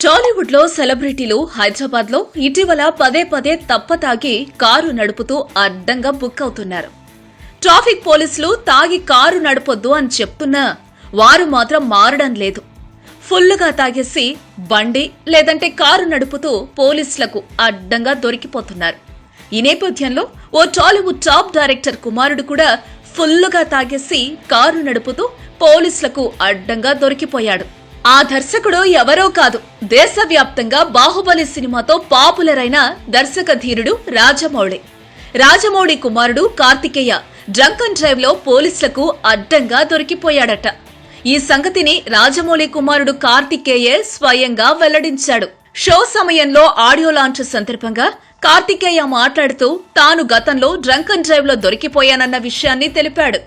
టాలీవుడ్లో సెలబ్రిటీలు హైదరాబాద్లో ఇటీవల పదే పదే తప్పతాగి కారు నడుపుతూ అడ్డంగా బుక్ అవుతున్నారు. ట్రాఫిక్ పోలీసులు తాగి కారు నడపొద్దు అని చెప్తున్నా వారు మాత్రం మారడం లేదు. ఫుల్లుగా తాగేసి బండి లేదంటే కారు నడుపుతూ పోలీసులకు అడ్డంగా దొరికిపోతున్నారు. ఈ నేపథ్యంలో ఓ టాలీవుడ్ టాప్ డైరెక్టర్ కుమారుడు కూడా ఫుల్లుగా తాగేసి కారు నడుపుతూ పోలీసులకు అడ్డంగా దొరికిపోయాడు. ఆ దర్శకుడు ఎవరో కాదు. దేశవ్యాప్తంగా బాహుబలి సినిమాతో పాపులర్ అయిన దర్శక ధీరుడు రాజమౌళి. రాజమౌళి కుమారుడు కార్తికేయ డ్రంక్ అండ్ డ్రైవ్లో పోలీసులకు అడ్డంగా దొరికిపోయాడట. ఈ సంగతిని రాజమౌళి కుమారుడు కార్తికేయే స్వయంగా వెల్లడించాడు. షో సమయంలో ఆడియో లాంచ్ సందర్భంగా కార్తికేయ మాట్లాడుతూ తాను గతంలో డ్రంక్ అండ్ డ్రైవ్లో దొరికిపోయానన్న విషయాన్ని తెలిపాడు.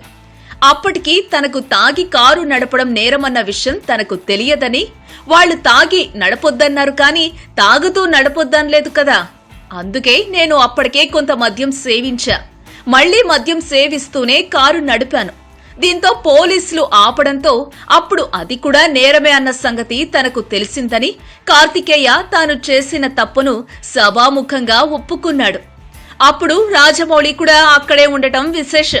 అప్పటికి తనకు తాగి కారు నడపడం నేరమన్న విషయం తనకు తెలియదని వాళ్ళు తాగి నడపొద్దన్నారు కానీ తాగుతూ నడపొద్దనలేదు కదా. అందుకే నేను అప్పటికే కొంత మద్యం సేవించా. మళ్ళీ మద్యం సేవిస్తూనే కారు నడిపాను. దీంతో పోలీసులు ఆపడంతో అప్పుడు అది కూడా నేరమే అన్న సంగతి తనకు తెలిసిందని కార్తికేయ తాను చేసిన తప్పును సభాముఖంగా ఒప్పుకున్నాడు. అప్పుడు రాజమౌళి కూడా అక్కడే ఉండటం విశేషం.